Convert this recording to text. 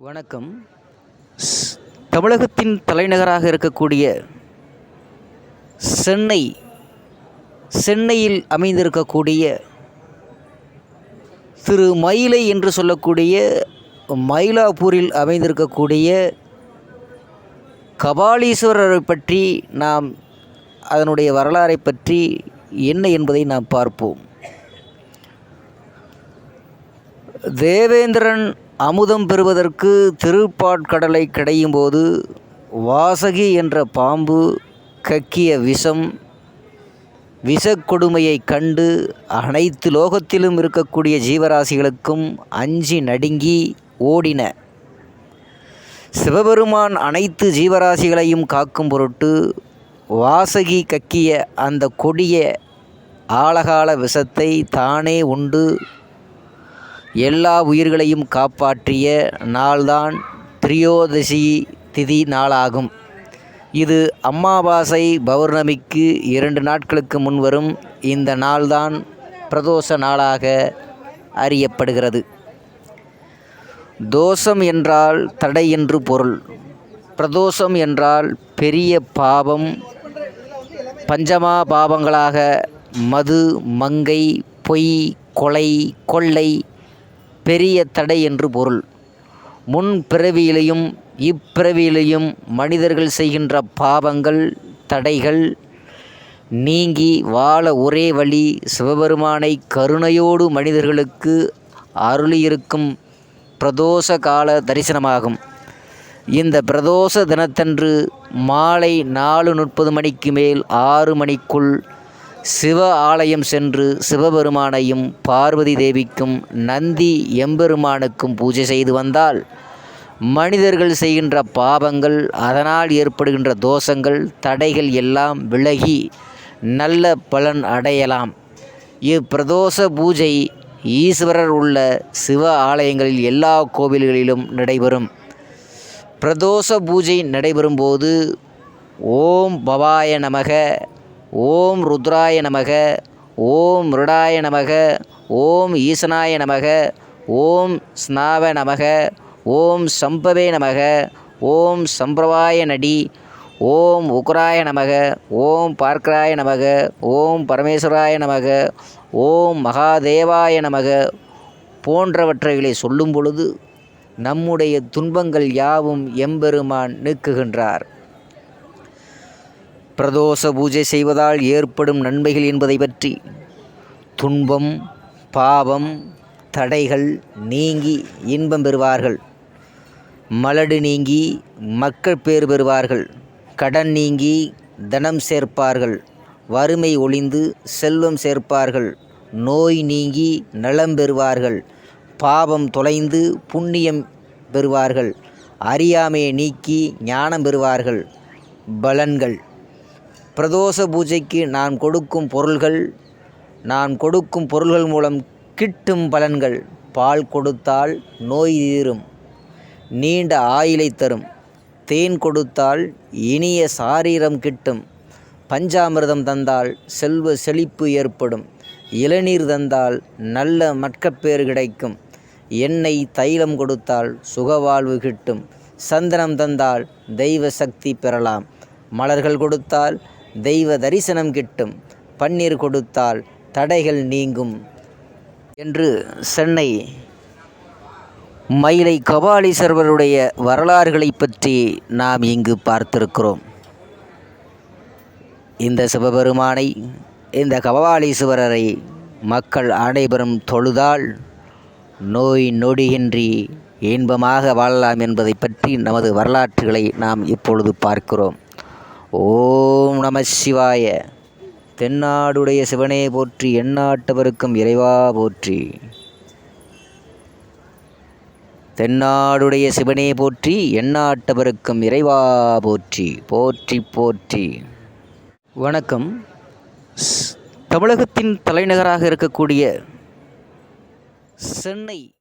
வணக்கம். ஸ்- தமிழகத்தின் தலைநகராக இருக்கக்கூடிய சென்னை சென்னையில் அமைந்திருக்கக்கூடிய திரு மயிலை என்று சொல்லக்கூடிய மயிலாப்பூரில் அமைந்திருக்கக்கூடிய கபாலீஸ்வரரை பற்றி நாம் அதனுடைய வரலாறை பற்றி என்ன என்பதை நாம் பார்ப்போம். தேவேந்திரன் அமுதம் பெறுவதற்கு திருப்பாட்கடலை கடையும் போது வாசகி என்ற பாம்பு கக்கிய விஷம் விஷக்கொடுமையை கண்டு அனைத்து லோகத்திலும் இருக்கக்கூடிய ஜீவராசிகளுக்கும் அஞ்சி நடுங்கி ஓடின. சிவபெருமான் அனைத்து ஜீவராசிகளையும் காக்கும் பொருட்டு வாசகி கக்கிய அந்த கொடிய ஆழகால விஷத்தை தானே உண்டு எல்லா உயிர்களையும் காப்பாற்றிய நாள்தான் திரியோதசி திதி நாளாகும். இது அமாவாசை பௌர்ணமிக்கு இரண்டு நாட்களுக்கு முன் வரும் இந்த நாள்தான் பிரதோஷ நாளாக அறியப்படுகிறது. தோஷம் என்றால் தடை என்று பொருள். பிரதோஷம் என்றால் பெரிய பாவம் பஞ்சமா பாவங்களாக மது மங்கை பொய் கொலை கொள்ளை பெரிய தடை என்று பொருள். முன் பிறவியிலையும் இப்பிறவியிலையும் மனிதர்கள் செய்கின்ற பாவங்கள் தடைகள் நீங்கி வாழ ஒரே வழி சிவபெருமானை கருணையோடு மனிதர்களுக்கு அருளியிருக்கும் பிரதோஷ கால தரிசனமாகும். இந்த பிரதோஷ தினத்தன்று மாலை நாலு முப்பது மணிக்கு மேல் ஆறு மணிக்குள் சிவ ஆலயம் சென்று சிவபெருமானையும் பார்வதி தேவிக்கும் நந்தி எம்பெருமானுக்கும் பூஜை செய்து வந்தால் மனிதர்கள் செய்கின்ற பாவங்கள் அதனால் ஏற்படுகின்ற தோஷங்கள் தடைகள் எல்லாம் விலகி நல்ல பலன் அடையலாம். இப்பிரதோஷ பூஜை ஈஸ்வரர் உள்ள சிவ ஆலயங்களில் எல்லா கோவில்களிலும் நடைபெறும். பிரதோஷ பூஜை நடைபெறும்போது ஓம் பவாய நமக ஓம் ருத்ராய நமக ஓம் மிருடாய நமக ஓம் ஈசனாய நமக ஓம் ஸ்நாவ நமக ஓம் சம்பவே நமக ஓம் சம்பிரவாய நடி ஓம் உக்ராய நமக ஓம் பார்க்கராய நமக ஓம் பரமேஸ்வராய நமக ஓம் மகாதேவாய நமக போன்றவற்றைகளை சொல்லும் பொழுது நம்முடைய துன்பங்கள் யாவும் எம்பெருமான் நீக்குகின்றார். பிரதோஷ பூஜை செய்வதால் ஏற்படும் நன்மைகள் என்பதை பற்றி துன்பம் பாவம் தடைகள் நீங்கி இன்பம் பெறுவார்கள். மலடு நீங்கி மக்கள் பேர் பெறுவார்கள். கடன் நீங்கி தனம் சேர்ப்பார்கள். வறுமை ஒளிந்து செல்வம் சேர்ப்பார்கள். நோய் நீங்கி நலம் பெறுவார்கள். பாவம் தொலைந்து புண்ணியம் பெறுவார்கள். அறியாமையை நீக்கி ஞானம் பெறுவார்கள். பலன்கள். பிரதோஷ பூஜைக்கு நான் கொடுக்கும் பொருள்கள் நான் கொடுக்கும் பொருள்கள் மூலம் கிட்டும் பலன்கள். பால் கொடுத்தால் நோய் தீரும் நீண்ட ஆயிலை தரும். தேன் கொடுத்தால் இனிய சாரீரம் கிட்டும். பஞ்சாமிர்தம் தந்தால் செல்வ செழிப்பு ஏற்படும். இளநீர் தந்தால் நல்ல மட்கப்பேறு கிடைக்கும். எண்ணெய் தைலம் கொடுத்தால் சுகவாழ்வு கிட்டும். சந்தனம் தந்தால் தெய்வ சக்தி பெறலாம். மலர்கள் கொடுத்தால் தெய்வ தரிசனம் கிட்டும். பன்னீர் கொடுத்தால் தடைகள் நீங்கும். என்று சென்னை மயிலை கபாலீஸ்வரருடைய வரலாறுகளை பற்றி நாம் இங்கு பார்த்திருக்கிறோம். இந்த சிவபெருமானை இந்த கபாலீஸ்வரரை மக்கள் அனைவரும் தொழுதால் நோய் நொடியின்றி இன்பமாக வாழலாம் என்பதை பற்றி நமது வரலாற்றுகளை நாம் இப்பொழுது பார்க்கிறோம். ஓம் நம சிவாய. தென்னாடுடைய சிவனே போற்றி எந்நாட்டவருக்கும் இறைவா போற்றி. தென்னாடுடைய சிவனே போற்றி எந்நாட்டவருக்கும் இறைவா போற்றி. போற்றி போற்றி. வணக்கம். ஸ்- தமிழகத்தின் தலைநகராக இருக்கக்கூடிய சென்னை